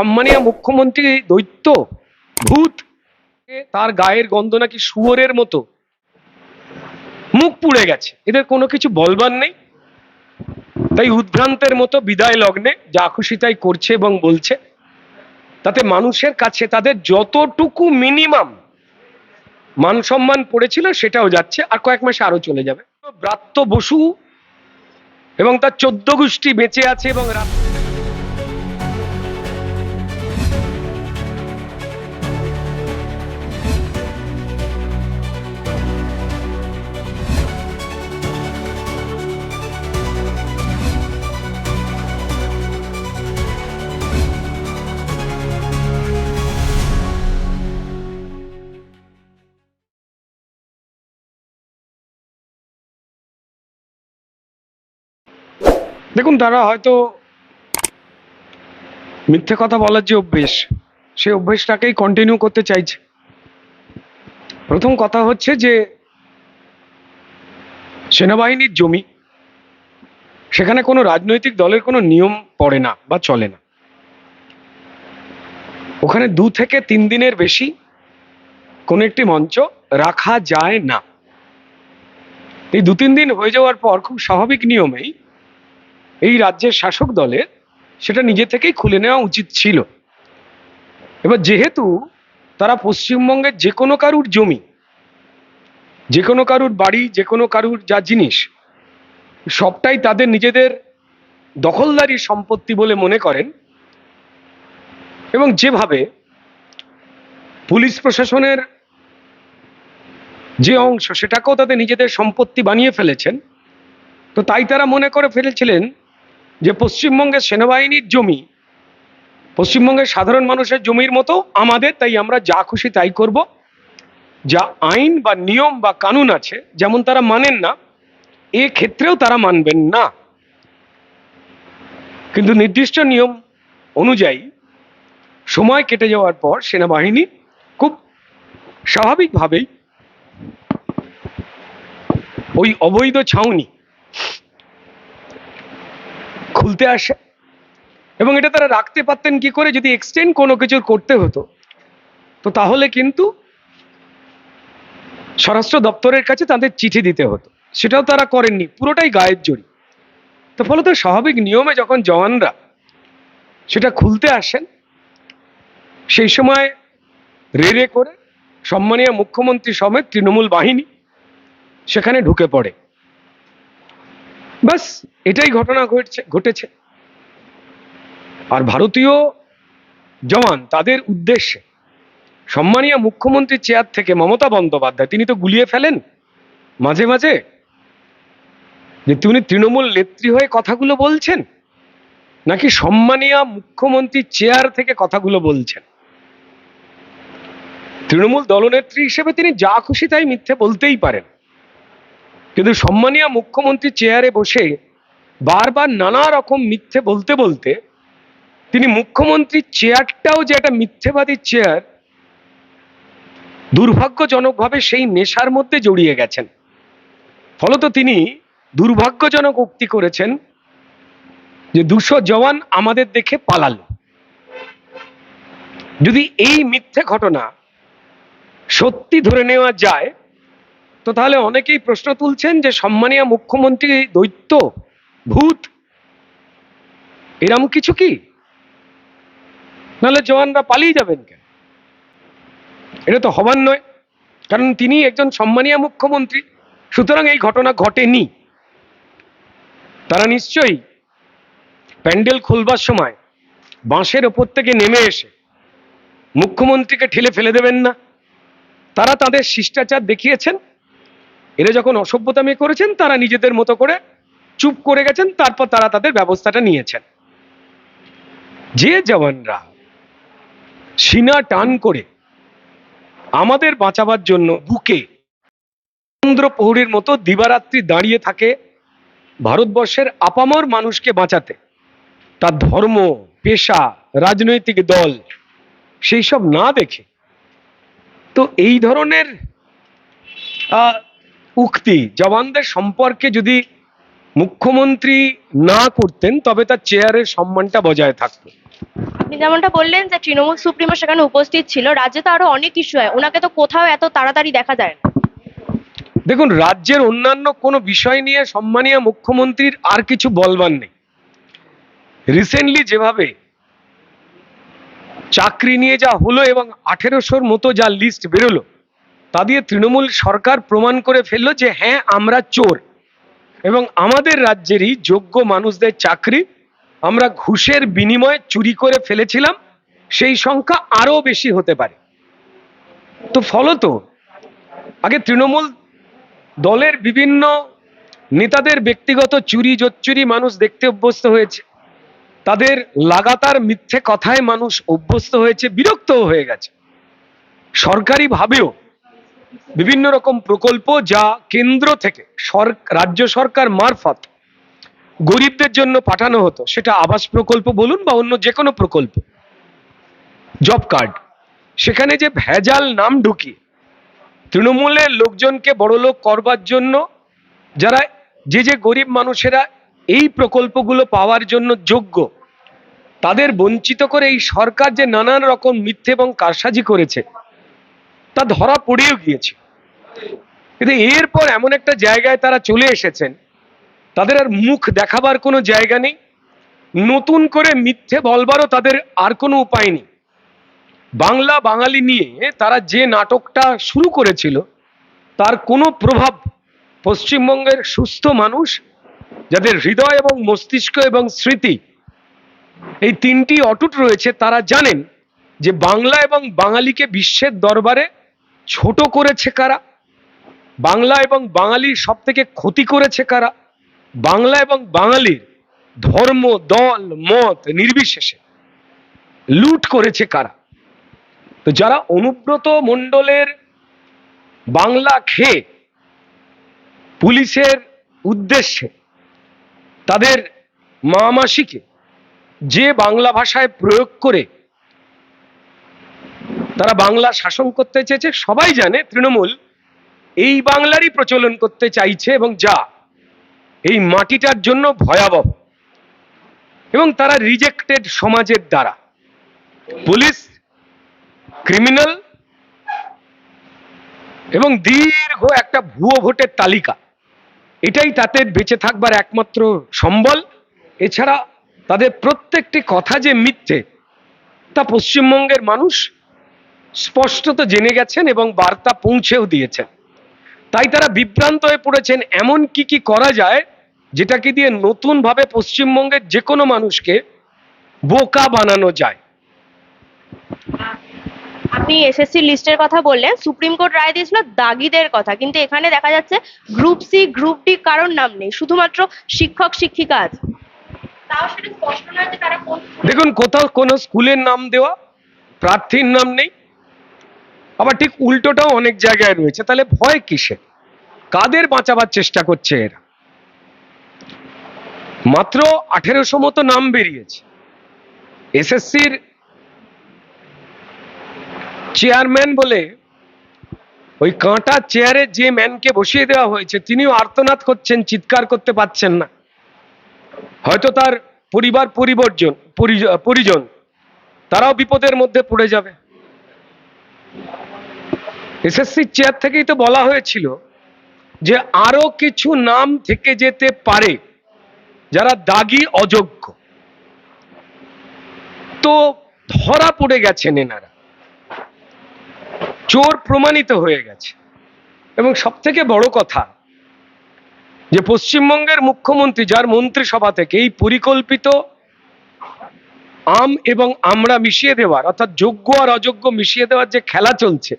সম্মানীয় মুখ্যমন্ত্রী দৈত্য ভূত তার গায়ের গন্ধ নাকি শুয়োরের মতো। মুখ পুড়ে গেছে। এদের কোনো কিছু বলবার নেই। তাই উদ্ভ্রান্তের মতো বিদায় লগ্নে যা খুশি তাই করছে এবং বলছে। তাতে মানুষের কাছে তাদের যতটুকু মিনিমাম মান সম্মান পড়েছিল সেটাও যাচ্ছে, আর কয়েক মাসে আরও চলে যাবে। ব্রাত্য বসু এবং তার চোদ্দ গোষ্ঠী বেঁচে আছে এবং রা- দেখুন, তারা হয়তো মিথ্যে কথা বলার যে অভ্যেস, সেই অভ্যেসটাকেই কন্টিনিউ করতে চাইছে। প্রথম কথা হচ্ছে যে, সেনাবাহিনীর জমি, সেখানে কোনো রাজনৈতিক দলের কোনো নিয়ম পড়ে না বা চলে না। ওখানে দু থেকে তিন দিনের বেশি কোনো একটি মঞ্চ রাখা যায় না। এই দু তিন দিন হয়ে যাওয়ার পর খুব স্বাভাবিক নিয়মেই এই রাজ্যের শাসক দলের সেটা নিজে থেকেই খুলে নেওয়া উচিত ছিল। এবার যেহেতু তারা পশ্চিমবঙ্গের যে কোনো কারুর জমি, যে কোনো কারুর বাড়ি, যে কোনো কারুর যা জিনিস, সবটাই তাদের নিজেদের দখলদারি সম্পত্তি বলে মনে করেন এবং যেভাবে পুলিশ প্রশাসনের যে অংশ সেটাকেও তাদের নিজেদের সম্পত্তি বানিয়ে ফেলেছেন, তো তাই তারা মনে করে ফেলেছিলেন যে পশ্চিমবঙ্গের সেনাবাহিনীর জমি, পশ্চিমবঙ্গের সাধারণ মানুষের জমির মতো আমাদের, তাই আমরা যা খুশি তাই করব। যা আইন বা নিয়ম বা কানুন আছে, যেমন তারা মানেন না, এ ক্ষেত্রেও তারা মানবেন না। কিন্তু নির্দিষ্ট নিয়ম অনুযায়ী সময় কেটে যাওয়ার পর সেনাবাহিনী খুব স্বাভাবিকভাবেই ওই অবৈধ ছাউনি খুলতে আসে। এবং এটা তারা রাখতে পারতেন কি করে? যদি এক্সটেন্ড কোনো কিছুর করতে হতো, তো তাহলে কিন্তু স্বরাষ্ট্র দপ্তরের কাছে তাদের চিঠি দিতে হতো। সেটাও তারা করেননি, পুরোটাই গায়ের জড়ি। তো ফলত স্বাভাবিক নিয়মে যখন জওয়ানরা সেটা খুলতে আসেন, সেই সময় রেড়ে করে সম্মানীয় মুখ্যমন্ত্রী সমেত তৃণমূল বাহিনী সেখানে ঢুকে পড়ে। ব্যাস এটাই ঘটনা ঘটছে, ঘটেছে। আর ভারতীয় জওয়ান, তাদের উদ্দেশ্যে সম্মানীয় মুখ্যমন্ত্রী চেয়ার থেকে মমতা বন্দ্যোপাধ্যায়, তিনি তো গুলিয়ে ফেলেন মাঝে মাঝে, যে তিনি তৃণমূল নেত্রী হয়ে কথাগুলো বলছেন, নাকি সম্মানীয় মুখ্যমন্ত্রী চেয়ার থেকে কথাগুলো বলছেন? তৃণমূল দলনেত্রী হিসেবে তিনি যা খুশি তাই মিথ্যে বলতেই পারেন। কিন্তু সম্মানীয় মুখ্যমন্ত্রী চেয়ারে বসে বারবার নানা রকম মিথ্যে বলতে বলতে তিনি মুখ্যমন্ত্রীর চেয়ারটাও যে একটা মিথ্যেবাদী চেয়ার দুর্ভাগ্যজনকভাবে সেই নেশার মধ্যে জড়িয়ে গেছেন। ফলত তিনি দুর্ভাগ্যজনক উক্তি করেছেন যে দুশো জওয়ান আমাদের দেখে পালাল। যদি এই মিথ্যে ঘটনা সত্যি ধরে নেওয়া যায় তো তাহলে অনেকেই প্রশ্ন তুলছেন যে সম্মানীয় মুখ্যমন্ত্রী দৈত্য, ভূত, এরম কিছু কি? নাহলে জওয়ানরা পালিয়ে যাবেন কেন? এটা তো হবার নয়। কারণ তিনি একজন সম্মানীয় মুখ্যমন্ত্রী, সুতরাং এই ঘটনা ঘটেনি। তারা নিশ্চয়ই প্যান্ডেল খুলবার সময় বাঁশের ওপর থেকে নেমে এসে মুখ্যমন্ত্রীকে ঠেলে ফেলে দেবেন না। তারা তাদের শিষ্টাচার দেখিয়েছেন। এরা যখন অসভ্যতামি করেছেন তারা নিজেদের মতো করে চুপ করে গেছেন তারপর তারা তাদের ব্যবস্থাটা নিয়েছেন। যে জওয়ানরা সিনা টান করে আমাদের বাঁচাবার জন্য বুকে চন্দ্র প্রহরীর মতো দিবারাত্রি দাঁড়িয়ে থাকে ভারতবর্ষের আপামর মানুষকে বাঁচাতে তার ধর্ম পেশা রাজনৈতিক দল সেই সব না দেখে তো এই ধরনের আহ, উক্তি। জওয়ানদের সম্পর্কে যদি মুখ্যমন্ত্রী না করতেন তবে তার চেয়ারের সম্মানটা বজায় থাকতো। আপনি যেমনটা বললেন যে তৃণমূল সুপ্রিমো সেখানে উপস্থিত ছিল রাজ্যে তো আরও অনেক ইস্যু হয়। ওনাকে তো কোথাও এত তাড়াতাড়ি দেখা যায় না। দেখুন রাজ্যের অন্যান্য কোনো বিষয় নিয়ে সম্মানীয় মুখ্যমন্ত্রীর আর কিছু বলবার নেই। রিসেন্টলি যেভাবে চাকরি নিয়ে যা হলো এবং আঠেরোশোর মতো যা লিস্ট বেরোলো তা দিয়ে তৃণমূল সরকার প্রমাণ করে ফেলল যে হ্যাঁ আমরা চোর। এবং আমাদের রাজ্যেরই যোগ্য মানুষদের চাকরি আমরা ঘুষের বিনিময়ে চুরি করে ফেলেছিলাম, সেই সংখ্যা আরও বেশি হতে পারে। তো ফলত, আগে তৃণমূল দলের বিভিন্ন নেতাদের ব্যক্তিগত চুরি জোচ্চুরি মানুষ দেখতে অভ্যস্ত হয়েছে। তাদের লাগাতার মিথ্যে কথায় মানুষ অভ্যস্ত হয়েছে বিরক্ত হয়ে গেছে। সরকারিভাবেও বিভিন্ন রকম প্রকল্প যা কেন্দ্র থেকে রাজ্য সরকার মারফত গরিবদের জন্য পাঠানো হতো। সেটা আবাস প্রকল্প বলুন বা অন্য যে কোনো প্রকল্প। Job card. সেখানে যে ভেজাল নাম ঢুকিয়ে তৃণমূলের লোকজনকে বড়লোক করবার জন্য যারা যে যে গরিব মানুষেরা এই প্রকল্পগুলো পাওয়ার জন্য যোগ্য, তাদের বঞ্চিত করে এই সরকার যে নানান রকম মিথ্যে এবং কারসাজি করেছে তা ধরা পড়েও গিয়েছে। কিন্তু এরপর এমন একটা জায়গায় তারা চলে এসেছেন। তাদের আর মুখ দেখাবার কোনো জায়গা নেই। নতুন করে মিথ্যে বলবারও তাদের আর কোনো উপায় নেই। বাংলা বাঙালি নিয়ে তারা যে নাটকটা শুরু করেছিল, তার কোনো প্রভাব পশ্চিমবঙ্গের সুস্থ মানুষ, যাদের হৃদয় এবং মস্তিষ্ক এবং স্মৃতি এই তিনটি অটুট রয়েছে, তারা জানেন যে বাংলা এবং বাঙালিকে বিশ্বের দরবারে ছোট করেছে কারা? বাংলা এবং বাঙালির সব থেকে ক্ষতি করেছে কারা? বাংলা এবং বাঙালির ধর্ম, দল, মত নির্বিশেষে লুট করেছে কারা? তো যারা অনুব্রত মণ্ডলের বাংলা খেয়ে পুলিশের উদ্দেশ্যে তাদের মা মাসিকে যে বাংলা ভাষায় প্রয়োগ করে তারা বাংলা শাসন করতে চেয়েছে, সবাই জানে তৃণমূল এই বাংলারই প্রচলন করতে চাইছে এবং যা এই মাটিটার জন্য ভয়াবহ। এবং তারা রিজেক্টেড সমাজের দ্বারা। পুলিশ ক্রিমিনাল এবং দীর্ঘ একটা ভুয়ো ভোটের তালিকা। এটাই তাদের বেঁচে থাকবার একমাত্র সম্বল। এছাড়া তাদের প্রত্যেকটি কথা যে মিথ্যে, তা পশ্চিমবঙ্গের মানুষ স্পষ্টত জেনে গেছেন এবং বার্তা পৌঁছেও দিয়েছেন। তাই তারা বিভ্রান্ত হয়ে পড়েছেন এমন কি কি করা যায় যেটাকে দিয়ে নতুনভাবে পশ্চিমবঙ্গের যে কোনো মানুষকে বোকা বানানো যায়। আপনি এসএসসি লিস্টের কথা বললেন সুপ্রিম কোর্ট রায় দিয়েছিল দাগিদের কথা কিন্তু এখানে দেখা যাচ্ছে গ্রুপ সি গ্রুপ ডি কারোর নাম নেই শুধুমাত্র শিক্ষক শিক্ষিকা আছে। দেখুন কোথাও কোনো স্কুলের নাম দেওয়া প্রার্থীর নাম নেই আবার ঠিক উল্টোটাও অনেক জায়গায় রয়েছে। তাহলে ভয় কিসে কাদের বাঁচাবার চেষ্টা করছে এরা? মাত্র আঠেরোশো মতো নাম বেরিয়েছে। এসএসসির চেয়ারম্যান বলে ওই কাঁটা চেয়ারে যে ম্যানকে বসিয়ে দেওয়া হয়েছে, তিনিও আর্তনাদ করছেন, চিৎকার করতে পারছেন না। হয়তো তার পরিবার পরিবর্জন পরিজ- পরিজন, তারাও বিপদের মধ্যে পড়ে যাবে। এসএসসি চেয়ার থেকেই তো বলা হয়েছিল যে আরও কিছু নাম থেকে যেতে পারে যারা দাগি অযোগ্য। তো ধরা পড়ে গেছেন এনারা। চোর প্রমাণিত হয়ে গেছে। এবং সব থেকে বড় কথা যে পশ্চিমবঙ্গের মুখ্যমন্ত্রী যার মন্ত্রিসভা থেকে এই পরিকল্পিত আম এবং আমরা মিশিয়ে দেওয়ার অর্থাৎ যোগ্য আর অযোগ্য মিশিয়ে দেওয়ার যে খেলা চলছে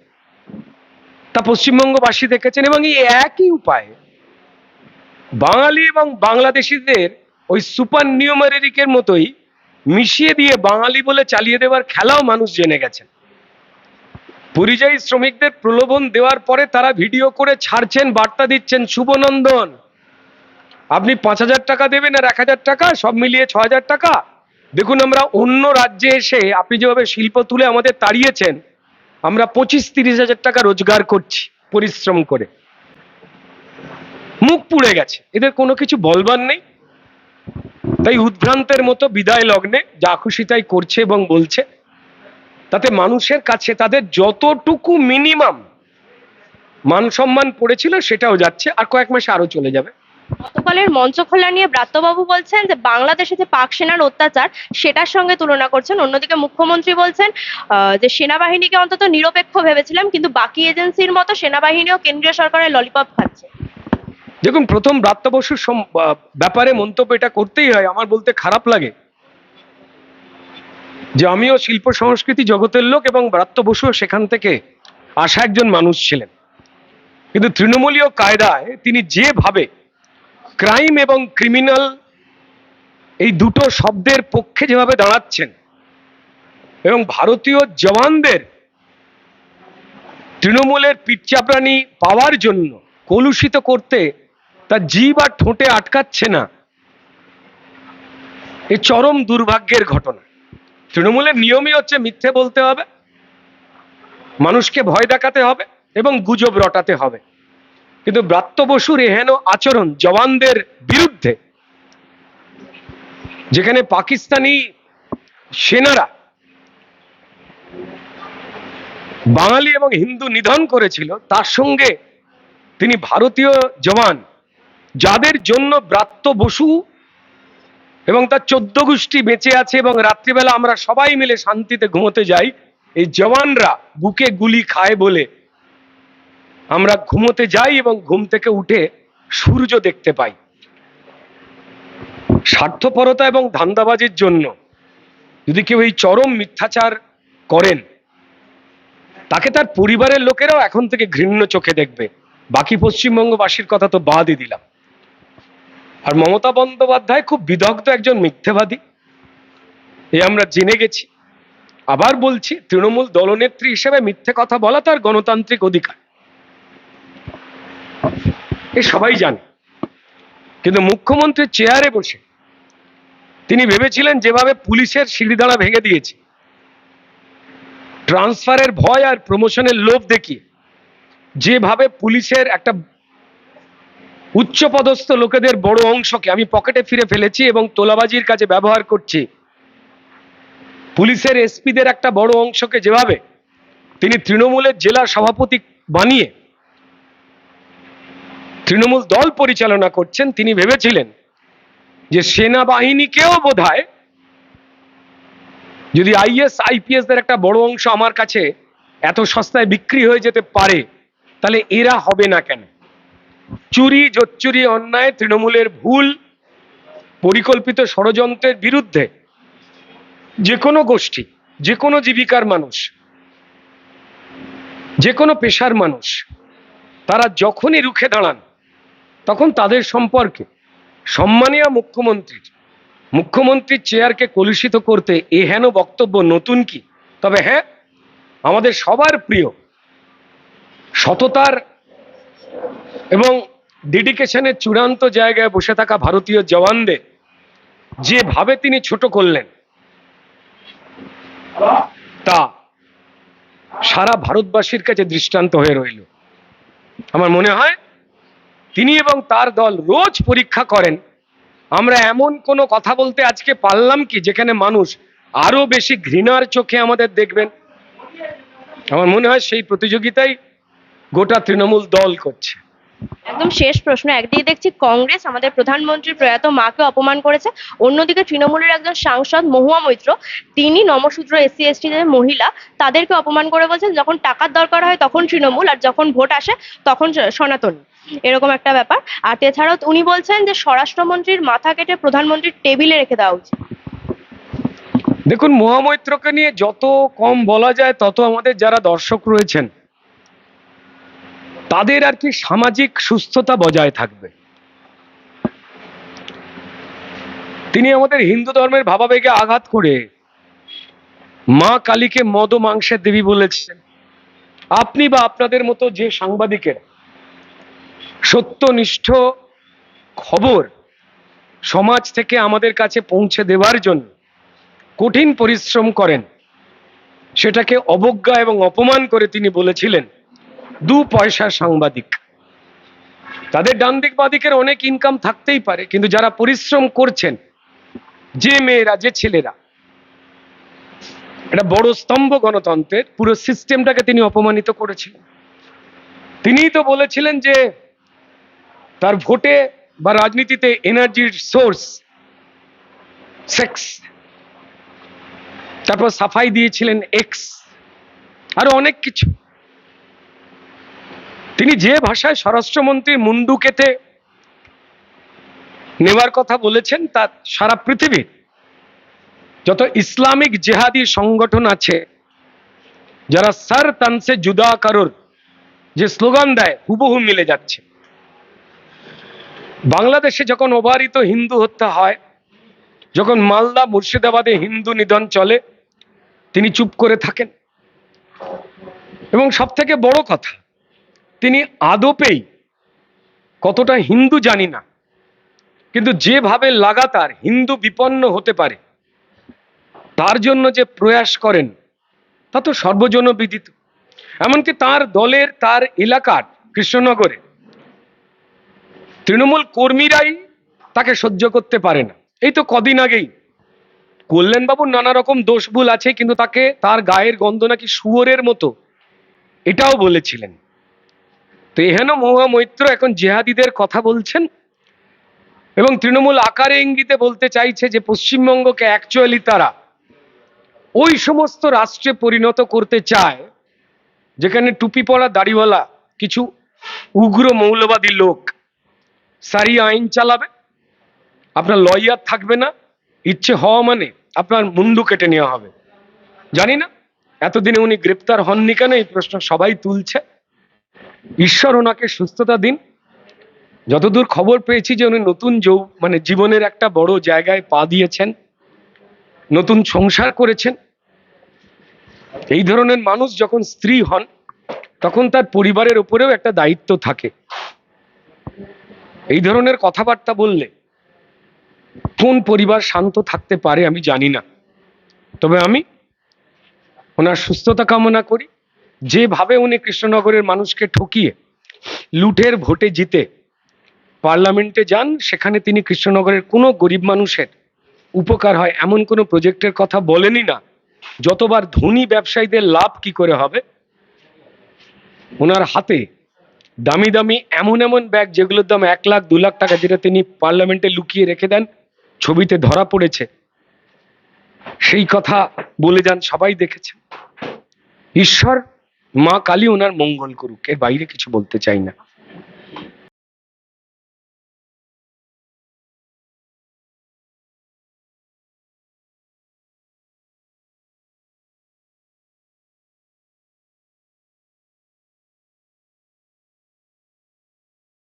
তা পশ্চিমবঙ্গবাসী দেখেছেন এবং এই একই উপায় বাঙালি এবং বাংলাদেশিদের ওই সুপার নিউমারেরিকের মতোই মিশিয়ে দিয়ে বাঙালি বলে চালিয়ে দেওয়ার খেলাও মানুষ জেনে গেছেন। পরিযায়ী শ্রমিকদের প্রলোভন দেওয়ার পরে তারা ভিডিও করে ছাড়ছেন, বার্তা দিচ্ছেন, শুভনন্দন। আপনি পাঁচ হাজার টাকা দেবেন আর এক হাজার টাকা, সব মিলিয়ে ছ হাজার টাকা। দেখুন, আমরা অন্য রাজ্যে এসে আপনি যেভাবে শিল্প তুলে আমাদের তাড়িয়েছেন আমরা পঁচিশ তিরিশ হাজার টাকা রোজগার করছি পরিশ্রম করে। মুখ পুড়ে গেছে। এদের কোনো কিছু বলবার নেই। তাই উদ্ভ্রান্তের মতো বিদায় লগ্নে যা খুশি তাই করছে এবং বলছে। তাতে মানুষের কাছে তাদের যতটুকু মিনিমাম মান সম্মান পড়েছিল সেটাও যাচ্ছে। আর কয়েক মাসে আরও চলে যাবে। গতকালের মঞ্চ খোলা নিয়ে ব্রাত্যবাবু বলছেন যে বাংলাদেশে যে পাক সেনার অত্যাচার, সেটার সঙ্গে তুলনা করছেন। অন্যদিকে মুখ্যমন্ত্রী বলছেন যে সেনাবাহিনীকে অন্তত নিরপেক্ষ ভেবেছিলাম, কিন্তু বাকি এজেন্সির মতো সেনাবাহিনীও কেন্দ্রীয় সরকারের ললিপপ খাচ্ছে। দেখুন, প্রথম ব্রাত্য বসুর ব্যাপারে মন্তব্য এটা করতেই হয়, আমার বলতে খারাপ লাগে। যে আমিও শিল্প সংস্কৃতি জগতের লোক এবং ব্রাত্য বসুও সেখান থেকে আসা একজন মানুষ ছিলেন। কিন্তু তৃণমূলীয় কায়দায় তিনি যেভাবে ক্রাইম এবং ক্রিমিনাল এই দুটো শব্দের পক্ষে যেভাবে দাঁড়াচ্ছেন এবং ভারতীয় জওয়ানদের তৃণমূলের পিঠচাপড়ানি পাওয়ার জন্য কলুষিত করতে তার জিভ আর ঠোঁটে আটকাচ্ছে না, এ চরম দুর্ভাগ্যের ঘটনা। তৃণমূলের নিয়মই হচ্ছে মিথ্যে বলতে হবে, মানুষকে ভয় দেখাতে হবে এবং গুজব রটাতে হবে। কিন্তু ব্রাত্য বসুর এহেন আচরণ জওয়ানদের বিরুদ্ধে, যেখানে পাকিস্তানি সেনারা বাঙালি এবং হিন্দু নিধন করেছিল, তার সঙ্গে তিনি ভারতীয় জওয়ান। যাদের জন্য ব্রাত্য বসু এবং তার চোদ্দ গোষ্ঠী বেঁচে আছে এবং রাত্রিবেলা আমরা সবাই মিলে শান্তিতে ঘুমোতে যাই, এই জওয়ানরা বুকে গুলি খায় বলে আমরা ঘুমোতে যাই এবং ঘুম থেকে উঠে সূর্য দেখতে পাই। স্বার্থপরতা এবং ধান্দাবাজির জন্য যদি কেউ এই চরম মিথ্যাচার করেন, তাকে তার পরিবারের লোকেরাও এখন থেকে ঘৃণ্য চোখে দেখবে। বাকি পশ্চিমবঙ্গবাসীর কথা তো বাদই দিলাম। আর মমতা বন্দ্যোপাধ্যায় খুব বিদগ্ধ একজন মিথ্যেবাদী। এ আমরা জেনে গেছি। আবার বলছি, তৃণমূল দলনেত্রী হিসেবে মিথ্যে কথা বলা তার গণতান্ত্রিক অধিকার। এ সবাই জানে। কিন্তু মুখ্যমন্ত্রী চেয়ারে বসে তিনি ভেবেছিলেন যেভাবে পুলিশের সিঁড়িদাঁড়া ভেঙে দিয়েছে, ট্রান্সফারের ভয় আর প্রমোশনের লোভ দেখিয়ে যেভাবে পুলিশের একটা উচ্চপদস্থ লোকেদের বড় অংশকে আমি পকেটে ফিরে ফেলেছি এবং তোলাবাজির কাজে ব্যবহার করছি, পুলিশের এসপিদের একটা বড় অংশকে যেভাবে তিনি তৃণমূলের জেলা সভাপতি বানিয়ে তৃণমূল দল পরিচালনা করছেন, তিনি ভেবেছিলেন যে সেনাবাহিনীকেও বোধ হয় যদি আইএস, আইপিএস দের একটা বড় অংশ আমার কাছে এত সস্তায় বিক্রি হয়ে যেতে পারে, তাহলে এরা হবে না কেন? চুরি, জোচ্চুরি, অন্যায়, তৃণমূলের ভুল, পরিকল্পিত ষড়যন্ত্রের বিরুদ্ধে যে কোনো গোষ্ঠী, যে কোনো জীবিকার মানুষ, যে কোনো পেশার মানুষ, তারা যখনই রুখে দাঁড়ান তখন তাদের সম্পর্কে সম্মানীয় মুখ্যমন্ত্রীর মুখ্যমন্ত্রীর চেয়ারকে কলুষিত করতে এ হেন বক্তব্য নতুন কি? তবে হ্যাঁ আমাদের সবার প্রিয় সততার এবং ডেডিকেশনের চূড়ান্ত জায়গায় বসে থাকা ভারতীয় জওয়ানদের যেভাবে তিনি ছোট করলেন, তা সারা ভারতবাসীর কাছে দৃষ্টান্ত হয়ে রইল। আমার মনে হয় তিনি এবং তার দল রোজ পরীক্ষা করেন। আমরা এমন কোনো কথা বলতে আজকে পারলাম কি, যেখানে মানুষ আরও বেশি ঘৃণার চোখে আমাদের দেখবেন? আমার মনে হয় সেই প্রতিযোগিতাই গোটা তৃণমূল দল করছে। একদম শেষ প্রশ্ন, একদিকে দেখছি কংগ্রেস, আমাদের প্রধানমন্ত্রী প্রয়াত মাকে অপমান করেছে। অন্যদিকে তৃণমূলের একজন সাংসদ মহুয়া মৈত্র, তিনি নমশূদ্র এসসি এসটি মহিলা, তাদেরকে অপমান করে বলছেন, যখন টাকার দরকার হয় তখন তৃণমূল, আর যখন ভোট আসে তখন সনাতনী। এরকম একটা ব্যাপার। আর এছাড়াও উনি বলছেন যে স্বরাষ্ট্রমন্ত্রীর মাথা কেটে প্রধানমন্ত্রীর টেবিলে রেখে দেওয়া উচিত। দেখুন, মহামৈত্রকে নিয়ে যত কম বলা যায়, তত আমাদের যারা দর্শক রয়েছেন, তাদের আর কি সামাজিক সুস্থতা বজায় থাকবে। তিনি আমাদের হিন্দু ধর্মের ভাবাবেগে আঘাত করে মা কালীকে মদ ও মাংসের দেবী বলেছেন। আপনি বা আপনাদের মতো যে সাংবাদিকের সত্যনিষ্ঠ খবর সমাজ থেকে আমাদের কাছে পৌঁছে দেওয়ার জন্য কঠিন পরিশ্রম করেন। সেটাকে অবজ্ঞা এবং অপমান করে তিনি বলেছিলেন, দু পয়সা সাংবাদিক। তাদের ডান দিক বাদিকের অনেক ইনকাম থাকতেই পারে, কিন্তু যারা পরিশ্রম করছেন, যে মেয়েরা, যে ছেলেরা, এটা বড় স্তম্ভ গণতন্ত্রের, পুরো সিস্টেমটাকে তিনি অপমানিত করেছিলেন। তিনিই তো বলেছিলেন যে তার ভোটে বা রাজনীতিতে এনার্জির সোর্স সেক্স তারপর সাফাই দিয়েছিলেন এক্স আরও অনেক কিছু। তিনি যে ভাষায় স্বরাষ্ট্রমন্ত্রীর মুন্ডুকেতে নেওয়ার কথা বলেছেন, তা সারা পৃথিবীর যত ইসলামিক জেহাদি সংগঠন আছে, যারা সার তানসে জুদা কারোর যে স্লোগান দেয়, হুবহু মিলে যাচ্ছে। বাংলাদেশে যখন অবারিত হিন্দু হত্যা হয়, যখন মালদা মুর্শিদাবাদে হিন্দু নিধন চলে, তিনি চুপ করে থাকেন। এবং সব থেকে বড় কথা, তিনি আদপেই কতটা হিন্দু জানি না, কিন্তু যেভাবে লাগাতার হিন্দু বিপন্ন হতে পারে, তার জন্য যে প্রয়াস করেন, তা তো সর্বজনবিদিত। এমনকি তার দলের, তার এলাকার কৃষ্ণনগরে তৃণমূল কর্মীরাই তাকে সহ্য করতে পারে না। এই তো কদিন আগেই। কল্যাণবাবুর নানা রকম দোষ ভুল আছে, কিন্তু তাকে তার গায়ের গন্ধ নাকি শুয়োরের মতো। এটাও বলেছিলেন। তো এহেন মহুয়া মৈত্র এখন জেহাদিদের কথা বলছেন। এবং তৃণমূল আকারে ইঙ্গিতে বলতে চাইছে যে, পশ্চিমবঙ্গকে অ্যাকচুয়ালি তারা ওই সমস্ত রাষ্ট্রে পরিণত করতে চায়, যেখানে টুপি পরা দাড়িওয়ালা কিছু উগ্র মৌলবাদী লোক সারি আইন চালাবে, আপনার লয়ার থাকবে না, ইচ্ছে হওয়া মানে আপনার মুন্ডু কেটে নেওয়া হবে। জানি না, এতদিনে উনি গ্রেপ্তার হননি কেন, এই প্রশ্ন সবাই তুলছে। ঈশ্বর ওনাকে সুস্থতা দিন। যতদূর খবর পেয়েছি যে উনি নতুন যৌ মানে জীবনের একটা বড় জায়গায় পা দিয়েছেন, নতুন সংসার করেছেন। এই ধরনের মানুষ যখন স্ত্রী হন, তখন তার পরিবারের উপরেও একটা দায়িত্ব থাকে। এই ধরনের কথাবার্তা বললে কোন পরিবার শান্ত থাকতে পারে আমি জানি না। তবে আমি ওনার সুস্থতা কামনা করি। যেভাবে উনি কৃষ্ণনগরের মানুষকে ঠকিয়ে লুঠের ভোটে জিতে পার্লামেন্টে যান, সেখানে তিনি কৃষ্ণনগরের কোনো গরিব মানুষের উপকার হয় এমন কোনো প্রজেক্টের কথা বলেনি না। যতবার ধনী ব্যবসায়ীদের লাভ কি করে হবে? ওনার হাতে দামি দামি এমন এমন ব্যাগ যেগুলোর দাম এক লাখ, দু লাখ টাকা যেটা তিনি পার্লামেন্টে লুকিয়ে রেখে দেন, ছবিতে ধরা পড়েছে। সেই কথা বলে যান সবাই দেখেছে। ঈশ্বর, মা কালী ওনার মঙ্গল করুক, এর বাইরে কিছু বলতে চাই না।